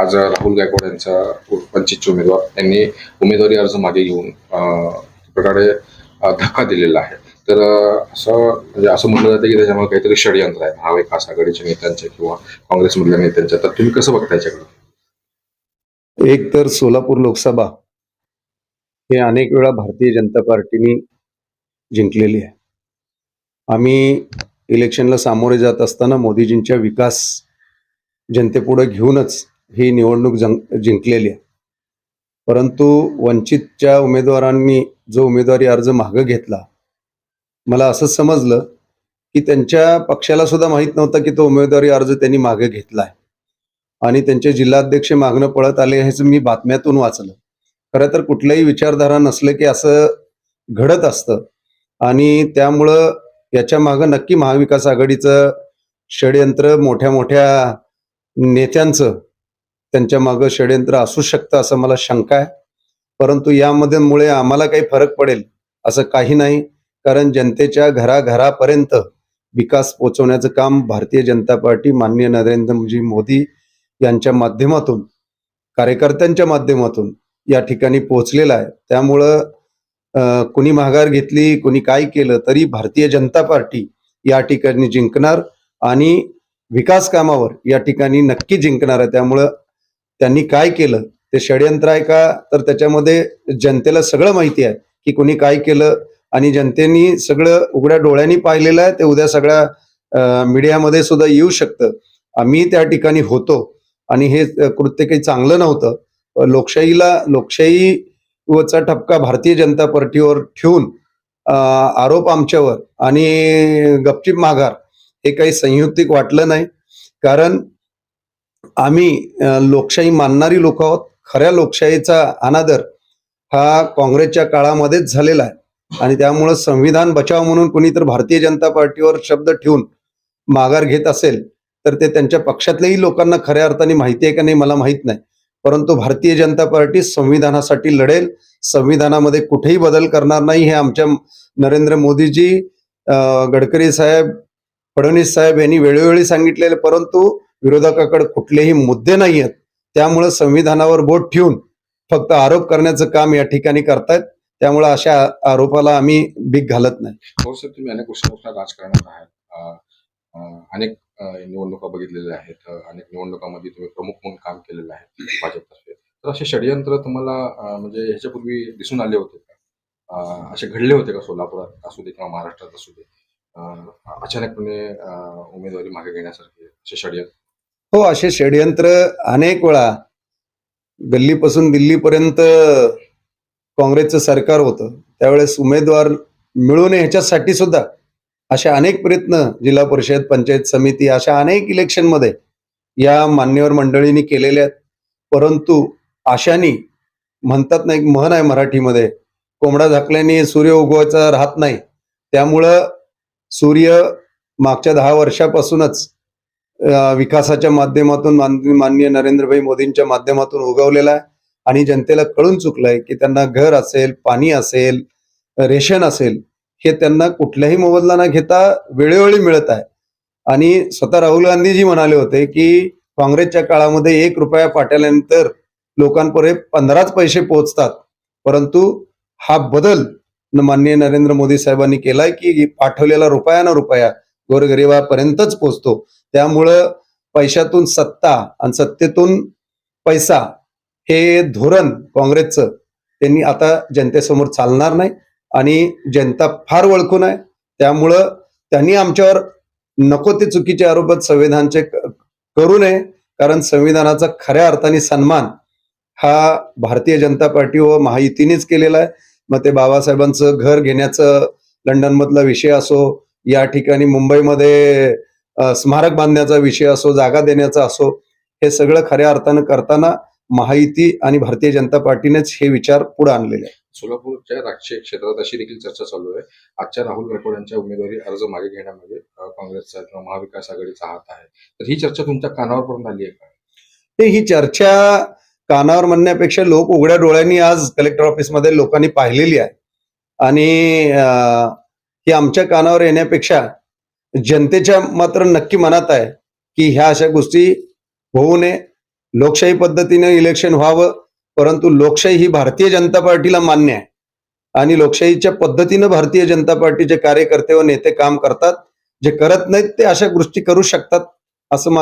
आज राहुल गायकवाड यांचा वंचितचे उमेदवार यांनी उमेदवारी अर्ज मागे घेऊन प्रकारे धक्का दिलेला आहे. तर असं म्हणजे असं म्हटलं जातं की त्याच्यामुळे काहीतरी षडयंत्र आहे. महाविकास आघाडीच्या नेत्यांचे किंवा काँग्रेसमधल्या नेत्यांच्या तर तुम्ही कसं बघता याच्याकडे? एक तर सोलापूर लोकसभा हे अनेक वेळा भारतीय जनता पार्टीने जिंकलेली आहे. आम्ही इलेक्शनला सामोरे जात असताना मोदीजींच्या विकास जनतेपुढे घेऊनच ही निवडणूक जंक जिंकलेली आहे. परंतु वंचितच्या उमेदवारांनी जो उमेदवारी अर्ज मागं घेतला मला असं समजलं की त्यांच्या पक्षाला सुद्धा माहीत नव्हतं की तो उमेदवारी अर्ज त्यांनी मागे घेतला आहे आणि त्यांचे जिल्हाध्यक्ष मागणं पळत आले हेच मी बातम्यातून वाचलं. खरं तर कुठल्याही विचारधारा नसलं की असं घडत असतं. आणि त्यामुळं याच्या मागं नक्की महाविकास आघाडीचं षडयंत्र मोठ्या मोठ्या नेत्यांचं त्यांच्या मागं षडयंत्र असू शकतं असं मला शंका आहे. परंतु यामध्ये मुळे आम्हाला काही फरक पडेल असं काही नाही. कारण जनतेच्या घराघरापर्यंत विकास पोचवण्याचं काम भारतीय जनता पार्टी माननीय नरेंद्रजी मोदी यांच्या माध्यमातून कार्यकर्त्यांच्या माध्यमातून या ठिकाणी पोहोचलेला आहे. त्यामुळं कुणी माघार घेतली कुणी काय केलं तरी भारतीय जनता पार्टी या ठिकाणी जिंकणार आणि विकास कामावर या ठिकाणी नक्की जिंकणार आहे. त्यामुळं त्यांनी काय केलं? ते षडयंत्र आहे का? तर त्याच्यामध्ये जनतेला सगळं माहिती आहे की कुणी काय केलं आणि जनतेनी सगळं उघड्या डोळ्यांनी पाहिलेलं आहे. ते उद्या सगळ्या मीडियामध्ये सुद्धा येऊ शकतं. आम्ही त्या ठिकाणी होतो आणि हे कृत्य काही चांगलं नव्हतं. लोकशाहीला लोकशाही वचा ठपका भारतीय जनता पार्टीवर ठेवून आरोप आमच्यावर आणि गपचिप माघार हे काही संयुक्तिक वाटलं नाही. कारण आम्ही लोकशाही मानणारी लोक आहोत. खऱ्या लोकशाहीचा अनादर हा काँग्रेसच्या काळामध्येच झालेला आहे. आणि त्यामुळं संविधान बचाव म्हणून कोणी तर भारतीय जनता पार्टीवर शब्द ठेवून माघार घेत असेल तर ते त्यांच्या पक्षातल्याही लोकांना खऱ्या अर्थाने माहिती आहे का नाही मला माहीत नाही. परंतु भारतीय जनता पार्टी संविधानासाठी लढेल. संविधानामध्ये कुठेही बदल करणार नाही हे आमच्या नरेंद्र मोदीजी गडकरी साहेब फडणवीस साहेब यांनी वेळोवेळी सांगितलेले परंतु विरोधकाकडे कुठलेही मुद्दे नाही आहेत. त्यामुळे संविधानावर बोट ठेवून फक्त आरोप करण्याचं काम या ठिकाणी करतायत. त्यामुळे अशा आरोपाला आम्ही बीक घालत नाही. हो सर तुम्ही अनेक वर्षापासून राजकारणात आहात. अनेक निवडणुका बघितलेल्या आहेत. अनेक निवडणुकांमध्ये तुम्ही प्रमुख म्हणून काम केलेलं आहे भाजपतर्फे. तर असे षडयंत्र तुम्हाला म्हणजे ह्याच्यापूर्वी दिसून आले होते का? असे घडले होते का सोलापुरात? असू दे किंवा महाराष्ट्रात असू दे. अचानकपणे उमेदवारी मागे घेण्यासारखे असे षडयंत्र हो असे षडयंत्र अनेक वेळा गल्लीपासून दिल्लीपर्यंत काँग्रेसचं सरकार होतं. त्यावेळेस उमेदवार मिळू नये ह्याच्यासाठी सुद्धा अशा अनेक प्रयत्न जिल्हा परिषद पंचायत समिती अशा अनेक इलेक्शनमध्ये या मान्यवर मंडळींनी केलेले आहेत. परंतु आशानी म्हणतात ना एक म्हण आहे मराठीमध्ये कोंबडा झाकल्याने सूर्य उगवायचा राहत नाही. त्यामुळं सूर्य मागच्या दहा वर्षापासूनच विकासाच्या माध्यमातून माननीय नरेंद्रभाई मोदींच्या माध्यमातून उगवलेला आहे. आणि जनतेला कळून चुकलंय की त्यांना घर असेल पाणी असेल रेशन असेल हे त्यांना कुठल्याही मोबदला न घेता वेळोवेळी मिळत आहे. आणि स्वतः राहुल गांधीजी म्हणाले होते की काँग्रेसच्या काळामध्ये एक रुपया पाठवल्यानंतर लोकांपर्यंत पंधराच पैसे पोहोचतात. परंतु हा बदल माननीय नरेंद्र मोदी साहेबांनी केलाय की पाठवलेला रुपया ना रुपया गोरगरिबापर्यंतच पोहोचतो त्यामुळं पैशातून सत्ता आणि सत्तेतून पैसा हे धोरण काँग्रेसचं. त्यांनी आता जनतेसमोर चालणार नाही आणि जनता फार वळखून आहे त्यामुळं त्यांनी आमच्यावर नको ते चुकीचे आरोप संविधानचे करू नये. कारण संविधानाचा खऱ्या अर्थाने सन्मान हा भारतीय जनता पार्टी व महायुतीनेच केलेला आहे. मग ते बाबासाहेबांचं घर घेण्याचं लंडन मधला विषय असो या ठिकाणी मुंबईमध्ये स्मारक बांधण्याचा विषय असो जागा देण्याचा असो हे सगळं खऱ्या अर्थानं करताना महायुती आणि भारतीय जनता पार्टीनेच हे विचार पुढे आणलेले आहेत. सोलापूरच्या राजकीय क्षेत्रात अशी देखील चर्चा चालू आहे. आजच्या राहुल गायकवाड यांच्या उमेदवारी अर्ज मागे घेण्यामध्ये काँग्रेसचा किंवा महाविकास आघाडीचा हात आहे. तर ही चर्चा तुमच्या कानावर पर्यंत आली आहे का? ते ही चर्चा कानावर म्हणण्यापेक्षा लोक उघड्या डोळ्यांनी आज कलेक्टर ऑफिसमध्ये लोकांनी पाहिलेली आहे. आणि ही आमच्या कानावर येण्यापेक्षा जनतेच्या मात्र नक्की मनात आहे की ह्या अशा गोष्टी होऊ नये. लोकशाही पद्धतीने इलेक्शन व्हावं परंतु लोकशाही ही भारतीय जनता पार्टीला मान्य आहे. आणि लोकशाहीच्या पद्धतीनं भारतीय जनता पार्टीचे कार्यकर्ते व नेते काम करतात जे करत नाहीत ते अशा गोष्टी करू शकतात असं